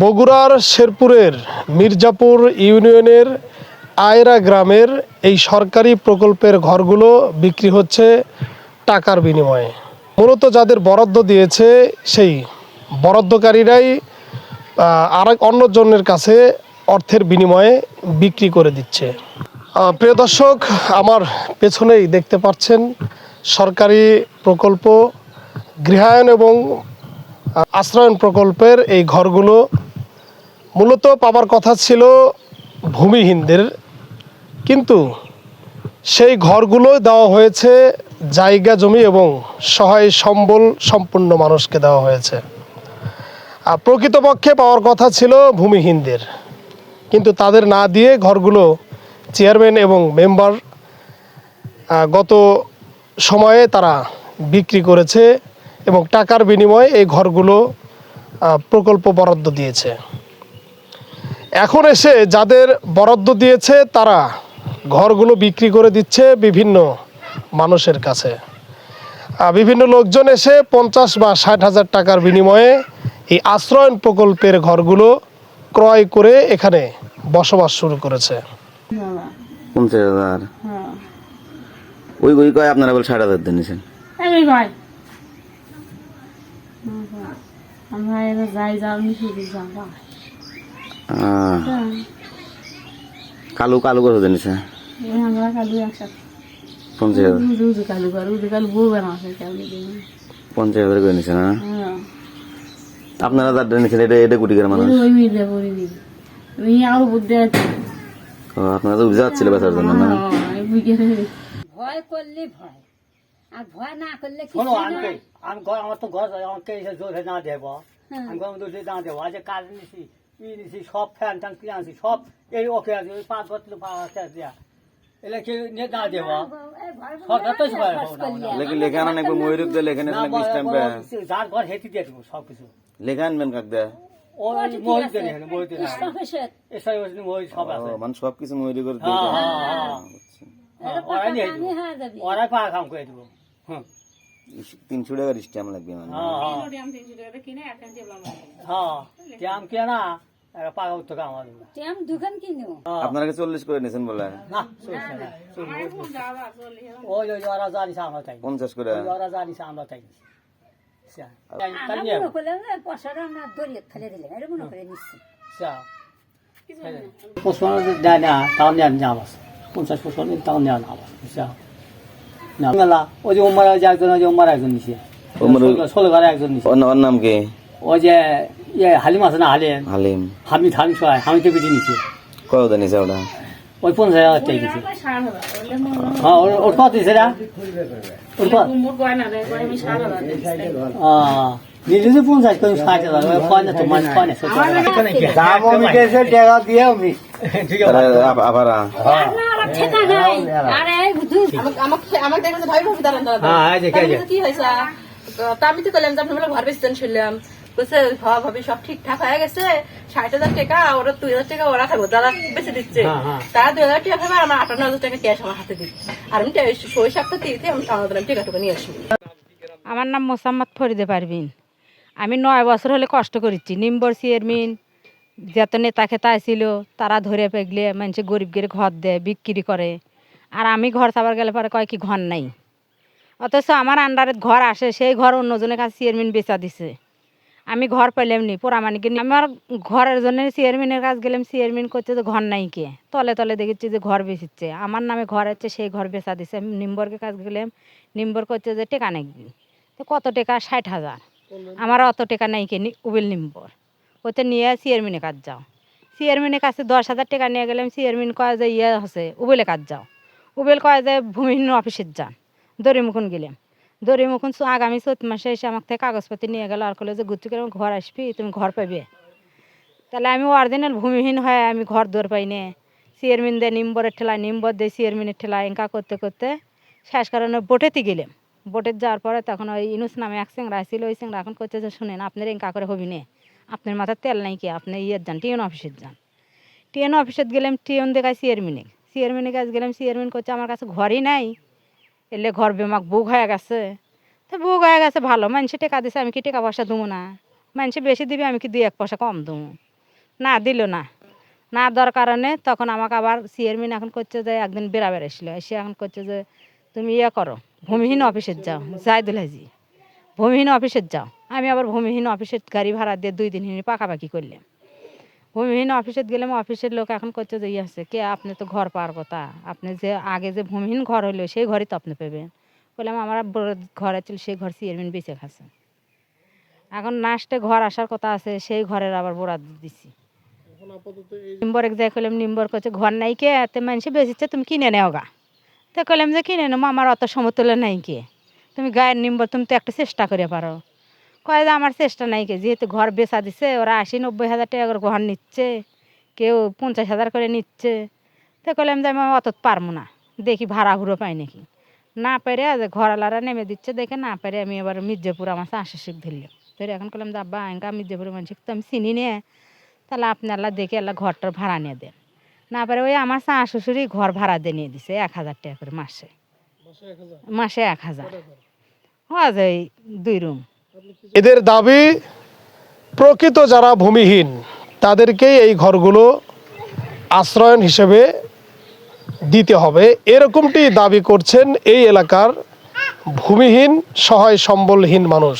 বগুড়ার শেরপুরের মির্জাপুর ইউনিয়নের আয়রা গ্রামের এই সরকারি প্রকল্পের ঘরগুলো বিক্রি হচ্ছে টাকার বিনিময়ে। মূলত যাদের বরাদ্দ দিয়েছে সেই বরাদ্দকারীরাই আর অন্যজনের কাছে অর্থের বিনিময়ে বিক্রি করে দিচ্ছে। প্রিয় দর্শক, আমার পেছনেই দেখতে পাচ্ছেন সরকারি প্রকল্প, গৃহায়ন এবং আশ্রয়ন প্রকল্পের এই ঘরগুলো মূলত পাবার কথা ছিল ভূমিহীনদের। কিন্তু সেই ঘরগুলো দেওয়া হয়েছে জায়গা, জমি এবং সহায় সম্বল সম্পূর্ণ মানুষকে দেওয়া হয়েছে। আর প্রকৃতপক্ষে পাওয়ার কথা ছিল ভূমিহীনদের। কিন্তু তাদের না দিয়ে ঘরগুলো চেয়ারম্যান এবং মেম্বার গত সময়ে তারা বিক্রি করেছে এবং টাকার বিনিময়ে এই ঘরগুলো প্রকল্প বরাদ্দ দিয়েছে। এখন এসে যাদের বরাদ্দ দিয়েছে তারা ঘরগুলো বিক্রি করে দিচ্ছে বিভিন্ন মানুষের কাছে। বিভিন্ন লোকজন এসে পঞ্চাশ বা ষাট হাজার টাকার বিনিময়ে এই আশ্রয়ন প্রকল্পের ঘরগুলো ক্রয় করে এখানে বসবাস শুরু করেছে। পঞ্চাশ হাজার? হ্যাঁ। ওই ওই কয় আপনারা বলে ষাট হাজার দিয়ে নিছেন এই ভাই আমরা এরা যাই যাও যাও আহ, কালু কালু কত দিয়ে নিছে আমরা কালু একসাথে। পঞ্চাশ হাজার। উজু কালু কর উজু কালু বউ বানাচ্ছে পঞ্চাশ হাজার করে নিছে না? হ্যাঁ। আপনারা যার নিছেন এটা এটা কুটি করে মানুষ। ওই মিলে করে দিই ওই আরও বুদ্ধি আছে। আপনারা তো যাচ্ছিল বেচার জন্য না? হ্যাঁ ভয় করলে ভয় আর ভয় না করলে কি আমি আমি ঘর আমার তো ঘর আমাকে এসে জোরে না দেবো। আমি ঘর মধ্যে না দেবো। আজ কাজ নিছি ই নিছি সব ফ্যান ট্যান কিনে আনছি সব এই ওকে আছে ওই পাঁচ বছর পাঁচ দেয়া। এলে কি নিয়ে না দেবো? সরকার তো সবাই লেখে লেখে আনা নাকবে ময়ূরক দিয়ে লেখে নেন স্ট্যাম্পে যার ঘর হেঁটে দিয়ে দেবো সব কিছু। লেখে আনবেন কাক দেয় আছে। মানে সব কিছু ময়ূরি করে হ্যাঁ হ্যাঁ হ্যাঁ। ওরাই হ্যাঁ ওরাই পাড়া কাম করে দেবো। হুম। তিনশো টাকার স্ট্যাম্প লাগবে মানে। হ্যাঁ হ্যাঁ। ক্যাম কে না পাকা উত্তর আমার না। ট্যাম দোকান কিনো। আপনারা কি চল্লিশ করে নিয়েছেন বলে। চলছে না। চলছে ওই ওই ওরা জানিস আমরা তাই পঞ্চাশ করে। ওই ওরা জানিস আমরা তাই আমরা মনে করলাম যে পয়সাটা আমরা দরিয়ে ফেলে দিলাম এটা মনে করে নিচ্ছি। পঁচপন্ন দেয় না তাও নেন না আবাস পঞ্চাশ তাও আবাস না। মেলা। ওই যে উমার ওই যে একজন ওই যে উমার একজন নিছে। ওমর- ষোলো ঘরে একজন নিছে। ওর নাম কি? ওই যে ইয়ে হালিম আছে না হালিম? হালিম। হামিদ হামিদ সবাই হামিদকে বেশি নিছে। কত দিয়ে নিছে ওটা? ওই পঞ্চাশ হাজার টাকা নিছে হ্যাঁ ওর- কত দিছে না ওর কত? নিজে পঞ্চাশ করে ষাট হাজার কয় না তো কয় না আপারা। আর ঠেকা নাই। আরে আমাকে আমাকে দেখবে ভাই ভাবি দাঁড়ান দাঁড়ান হ্যাঁ এই যে কে যে। কি? হয়েছে? তা আমি তো করলাম যে আপনি ঘর বেচতেন শুনলাম। বলছে ভাবা ভাবি সব ঠিকঠাক হয়ে গেছে। ষাট হাজার টাকা ওরা দুই হাজার টাকা ওরা খাব দাদা বেঁচে দিচ্ছে। হ্যাঁ, হ্যাঁ। তারা দুই হাজার টাকা খাবে আমার আটান্ন হাজার টাকা ক্যাশ আমার হাতে দিচ্ছে আর আমি সই আমি টাকা দিলাম টাকা টুকা নিয়ে আসব আমার নাম মোসাম্মদ ফরিদে পারবিন আমি নয় বছর হলে কষ্ট করেছি। নিম্বর চেয়ারম্যান যত নেতা খেতা ছিল তারা ধরে পেগলে মানুষ গরিব গিয়ে ঘর দেয় বিক্রি করে। আর আমি ঘর চাবার গেলে পরে কয় কি ঘর নাই। অথচ আমার আন্ডারে ঘর আসে সেই ঘর অন্যজনের কাছে চেয়ারম্যান বেচা দিছে। আমি ঘর পেলাম নি পোড়ামানিকে আমার ঘরের জন্য চেয়ারম্যানের কাছে গেলাম চেয়ারম্যান করছে যে ঘর নাই কে। তলে তলে দেখেছি যে ঘর বেচিচ্ছে। আমার নামে ঘর আছে সেই ঘর বেচা দিছে। আমি নিম্বরকে কাছে গেলাম নিম্বর করছে যে টেকা নাকি? তো কত টাকা? ষাট হাজার। আমার অত টাকা নাই কে উবেল নিম্বর। ওতে নিয়ে চেয়ারম্যানের কাজ যাও। চেয়ারম্যানের কাছে দশ হাজার টাকা নিয়ে গেলাম চেয়ারম্যান কয় যে ইয়ে আছে উবেলে কাজ যাও। উবেল কয় যে ভূমিহীন অফিসের যান। দরিমুখন গেলাম দরিমুখন আগামী চৈত মাসে এসে আমার থেকে কাগজপাতি নিয়ে গেল আর করল যে, গুচ্ছি করে ঘর আসবি, তুমি ঘর পাবে তাহলে আমি অরিজিনাল ভূমিহীন হয়ে আমি ঘর দৌড় পাই নে। চেয়ারম্যান দেয় নিম্বরের ঠেলা নিম্বর দেয় চেয়ারম্যানের ঠেলা এঙ্কা করতে করতে শেষ কারণে বোটেতে গেলাম বোটের যাওয়ার পরে তখন ওই ইনুস নামে এক সিংরা ছিল, ওই সিংরা এখন করছে যে শুনেন, আপনার এঙ্কা করে হবি নে। আপনার মাথার তেল নাই কি? আপনি ইয়ের যান টিএন অফিসের যান। টিএন অফিসে গেলাম টিএন দেখায় চেয়ারম্যানে চেয়ারম্যানের কাছে গেলাম চেয়ারম্যান করছে আমার কাছে ঘরই নাই। এলে ঘর বেমাক বুক হয়ে গেছে। তো বুক হয়ে গেছে, ভালো। মানুষে টেকা দিছে, আমি কি টাকা পয়সা দেবো না? মানুষে বেশি দিবে, আমি কি দুই এক পয়সা কম দেবো না, দিল না। না দেওয়ার কারণে তখন আমাকে আবার চেয়ারম্যান এখন করছে যে, একদিন বেড়া এসলো। এসে এখন করছে যে, তুমি ইয়ে করো, ভূমিহীন অফিসে যাও জায়দুল হাজি। ভূমিহীন অফিসে যাও। আমি আবার ভূমিহীন অফিসের গাড়ি ভাড়া দিয়ে দুই দিন হিনি পাকাপাকি করলাম। ভূমিহীন অফিসে গেলাম অফিসের লোক এখন করছে যে ইয়ে আছে কে আপনি তো ঘর পাওয়ার কথা। আপনি যে আগে যে ভূমিহীন ঘর হলো সেই ঘরই তো আপনি পাবেন। বললাম আমার বড় ঘর আছে সেই ঘর চেয়ারম্যান বেঁচে খাচ্ছে এখন লাস্টে ঘর আসার কথা আছে সেই ঘরের আবার বরাদ দিছি। নিম্বর এক জায়গায় করলাম নিম্বর করছে ঘর নাই কে? তে মানুষে বেঁচেছে তুমি কিনে নেও গা তো করলাম যে কিনে নেব আমার অত সমতুল্য নাই কে? তুমি গায়ের নিম্বর তুমি তো একটা চেষ্টা করে পারো। কয় আমার চেষ্টা নাই কে, যেহেতু ঘর বেচা দিছে, ওরা আশি নব্বই হাজার টাকা করে ঘর নিচ্ছে, কেউ পঞ্চাশ হাজার করে নিচ্ছে। তো করলাম যে আমি অত পারব না, দেখি ভাড়া হুড়ো পাই নাকি। না পেরে ঘরওয়ালারা নেমে দিচ্ছে, দেখে না পেরে আমি এবার মির্জাপুর আমার চাষে শিখ ধরলাম ধরে এখন করলাম যে আব্বা আঙ্কা মির্জাপুরের মানুষ তো আমি চিনি নে, তাহলে আপনি আল্লাহ দেখে আল্লাহ ঘরটার ভাড়া নিয়ে দেন। না পারে ওই আমার শ্বশুরই ঘর ভাড়া দিয়ে নিয়ে দিছে, এক হাজার টাকা করে মাসে। মাসে এক হাজার। হওয়া যায় দুই রুম। এদের দাবি প্রকৃত যারা ভূমিহীন তাদেরকেই এই ঘরগুলো আশ্রয়ন হিসেবে দিতে হবে। এরকমটি দাবি করছেন এই এলাকার ভূমিহীন সহায় সম্বলহীন মানুষ।